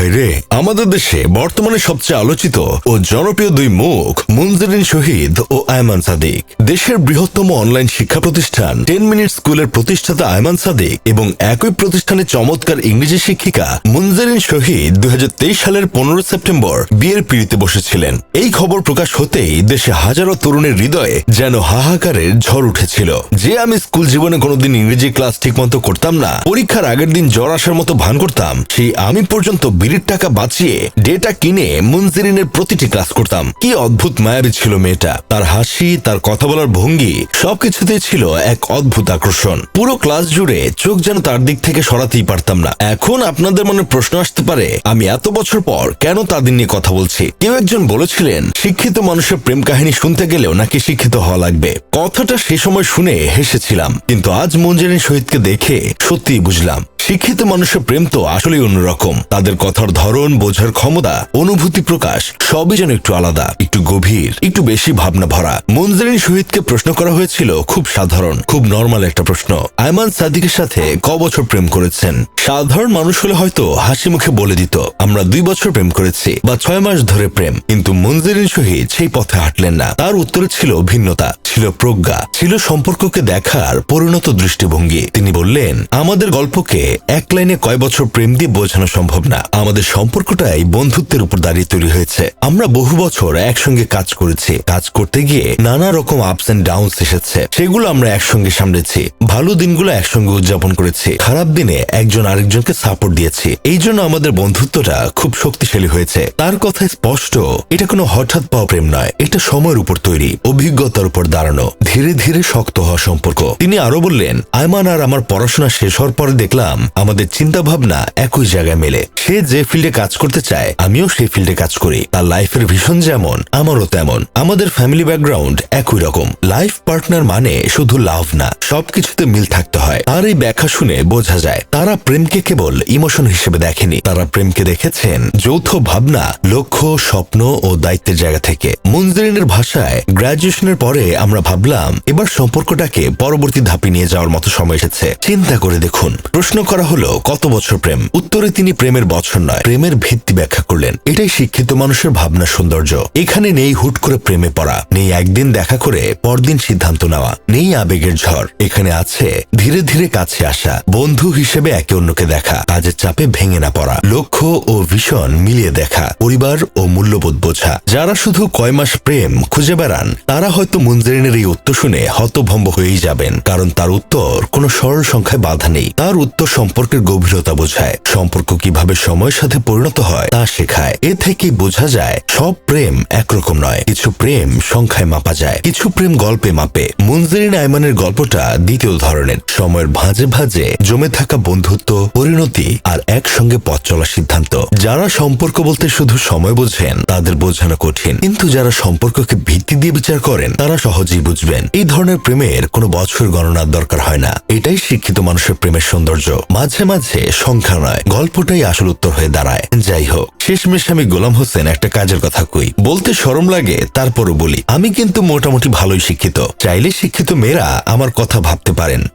ভাই রে? আমাদের দেশে বর্তমানে সবচেয়ে আলোচিত ও জনপ্রিয় দুই মুখ মুনজেরিন শহীদ ও আয়মান সাদিক। দেশের বৃহত্তম অনলাইন শিক্ষা প্রতিষ্ঠান টেন মিনিট স্কুলের প্রতিষ্ঠাতা আয়মান সাদিক এবং একই প্রতিষ্ঠানে চমৎকার ইংরেজি শিক্ষিকা মুনজেরিন শহীদ দু হাজার তেইশ সালের পনেরো সেপ্টেম্বর বিয়ের পিড়িতে বসেছিলেন। এই খবর প্রকাশ হতেই দেশে হাজারো তরুণের হৃদয়ে যেন হাহাকারের ঝড় উঠেছিল। যে আমি স্কুল জীবনে কোনোদিন ইংরেজি ক্লাস ঠিকমতো করতাম না, পরীক্ষার আগের দিন জ্বর আসার মতো ভান করতাম, সেই আমি পর্যন্ত বিড়ির টাকা বাঁচিয়ে ডেটা কিনে মুনজিরিনের প্রতিটি ক্লাস করতাম। কি অদ্ভুত মায়াবী ছিল মেয়েটা। তার হাসি, তার কথা বলার ভঙ্গি সবকিছুতেই ছিল এক অদ্ভুত আকর্ষণ। পুরো ক্লাস জুড়ে চোখ যেন তার দিক থেকে সরাতেই পারতাম না। এখন আপনাদের মনে প্রশ্ন আসতে পারে, আমি এত বছর পর কেন তাদের নিয়ে কথা বলছি? কেউ একজন বলেছিলেন, শিক্ষিত মানুষের প্রেম কাহিনী শুনতে গেলেও নাকি শিক্ষিত হওয়া লাগবে। কথাটা সে সময় শুনে হেসেছিলাম, কিন্তু আজ মঞ্জুরিন শহীদকে দেখে সত্যিই বুঝলাম। শিক্ষিত মানুষের প্রেম তো আসলেই অন্যরকম। তাদের কথার ধরন, বোঝার ক্ষমতা, অনুভূতি প্রকাশ, সবই যেন একটু আলাদা, একটু গভীর, একটু বেশি ভাবনা ভরা। মঞ্জুরিন শহীদকে প্রশ্ন করা হয়েছিল, খুব সাধারণ, খুব নর্মাল একটা প্রশ্ন। আয়মান সাদিকের সাথে ক বছর প্রেম করেছেন? সাধারণ মানুষ হলে হয়তো হাসি মুখে বলে দিত, আমরা দুই বছর প্রেম করেছি বা ছয় মাস ধরে প্রেম। কিন্তু মঞ্জুরিন শহীদ সেই পথে হাঁটলেন না। তার উত্তরে ছিল ভিন্নতা, ছিল প্রজ্ঞা, ছিল সম্পর্ককে দেখার পরিণত দৃষ্টিভঙ্গি। তিনি বললেন, আমাদের গল্পকে এক লাইনে কয় বছর প্রেম দিয়ে বোঝানো সম্ভব না। আমাদের সম্পর্কটাই বন্ধুত্বের উপর দাঁড়িয়ে তৈরি হয়েছে। আমরা বহু বছর একসঙ্গে কাজ করেছি। কাজ করতে গিয়ে নানা রকম আপস এন্ড ডাউনস এসেছে। সেগুলো আমরা একসঙ্গে সামলেছি। ভালো দিনগুলো একসঙ্গে উদযাপন করেছি। খারাপ দিনে একজন আরেকজনকে সাপোর্ট দিয়েছি। এই জন্য আমাদের বন্ধুত্বটা খুব শক্তিশালী হয়েছে। তার কথায় স্পষ্ট, এটা কোনো হঠাৎ পাওয়া প্রেম নয়। এটা সময়ের উপর তৈরি, অভিজ্ঞতার উপর দাঁড়ানো, ধীরে ধীরে শক্ত হওয়া সম্পর্ক। তিনি আরও বললেন, আয়মান আর আমার পড়াশোনা শেষ হওয়ার পরে দেখলাম আমাদের চিন্তা ভাবনা একই জায়গায় মেলে। সে যে ফিল্ডে কাজ করতে চায়, আমিও সেই ফিল্ডে কাজ করি। তার লাইফের ভীষণ যেমন, আমারও তেমন। আমাদের ফ্যামিলি ব্যাকগ্রাউন্ড একই রকম। লাইফ পার্টনার মানে শুধু লাভ না, সবকিছুতে মিল থাকতে হয়। আর এই ব্যাখ্যা শুনে বোঝা যায়, তারা প্রেমকে কেবল ইমোশন হিসেবে দেখেনি। তারা প্রেমকে দেখেছেন যৌথ ভাবনা, লক্ষ্য, স্বপ্ন ও দায়িত্বের জায়গা থেকে। মুনজেরিনের ভাষায় গ্রাজুয়েশনের পরে আমরা ভাবলাম, এবার সম্পর্কটাকে পরবর্তী ধাপে নিয়ে যাওয়ার মতো সময় এসেছে। চিন্তা করে দেখুন। প্রশ্ন করা হলো কত বছর প্রেম? উত্তরে তিনি প্রেমের বছর নয়, প্রেমের ভিত্তি ব্যাখ্যা করলেন। এটাই শিক্ষিত মানুষের ভাবনা সৌন্দর্য। এখানে নেই হুট করে প্রেমে পড়া, নেই একদিন দেখা করে পরদিন সিদ্ধান্ত নেওয়া, নেই আবেগের ঝড়। এখানে আছে ধীরে ধীরে কাছে আসা, বন্ধু হিসেবে একে অন্যকে দেখা কাজের চাপে ভেঙে না পড়া। লক্ষ্য ও ভীষণ মিলিয়ে দেখা, পরিবার ও মূল্যবোধ বোঝা। যারা শুধু কয় মাস প্রেম খুঁজে বেড়ান, তারা হয়তো মুনজেরিনের এই উত্তর শুনে হতভম্ব হয়েই যাবেন, কারণ তার উত্তর কোনো সরল সংখ্যায় বাধা নেই। তার উত্তর সম্পর্কের গভীরতা বোঝায়। সম্পর্ক কীভাবে সময়ের সাথে পরিণত হয়, তা শেখায়। এ থেকেই বোঝা যায়, সব প্রেম একরকম নয়। কিছু প্রেম সংখ্যায় মাপা যায়, কিছু প্রেম গল্পে মাপে। মুনজেরিন আইমানের গল্পটা দ্বিতীয় ধরনের। সময়ের ভাঁজে ভাঁজে জমে থাকা বন্ধুত্ব, পরিণতি আর একসঙ্গে পথ চলার সিদ্ধান্ত। যারা সম্পর্ক বলতে শুধু সময় বোঝেন, তাদের বোঝানো কঠিন। কিন্তু যারা সম্পর্ককে ভিত্তি দিয়ে বিচার করেন, তারা সহজেই বুঝবেন, এই ধরনের প্রেমের কোনো বছর গণনার দরকার হয় না। এটাই শিক্ষিত মানুষের প্রেমের সৌন্দর্য। মাঝে মাঝে সংখ্যা নয়, গল্পটাই আসল উত্তর হয়ে দাঁড়ায়। যাই হোক, শেষমেশ আমি গোলাম হোসেন একটা কাজের কথা কই। বলতে সরম লাগে, তারপরও বলি, আমি কিন্তু মোটামুটি ভালোই শিক্ষিত। চাইলে শিক্ষিত মেয়েরা আমার কথা ভাবতে পারেন।